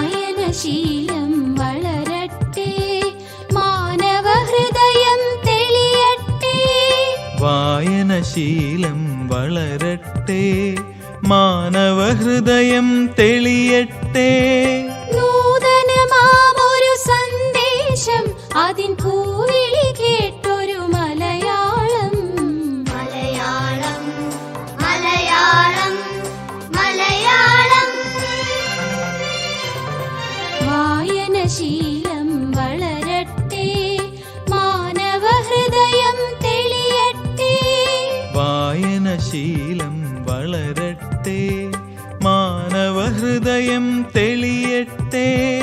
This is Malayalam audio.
വായനശീലം വളരട്ടെ മാനവഹൃദയം തെളിയട്ടെ. വായനശീലം വളരട്ടെ മാനവഹൃദയം തെളിയട്ടെ. നൂതനമാമൊരു സന്ദേശം അതിൻ പൂവിളി വായനശീലം വളരട്ടെ മാനവഹൃദയം തെളിയട്ടെ. വായനശീലം വളരട്ടെ മാനവഹൃദയം തെളിയട്ടെ.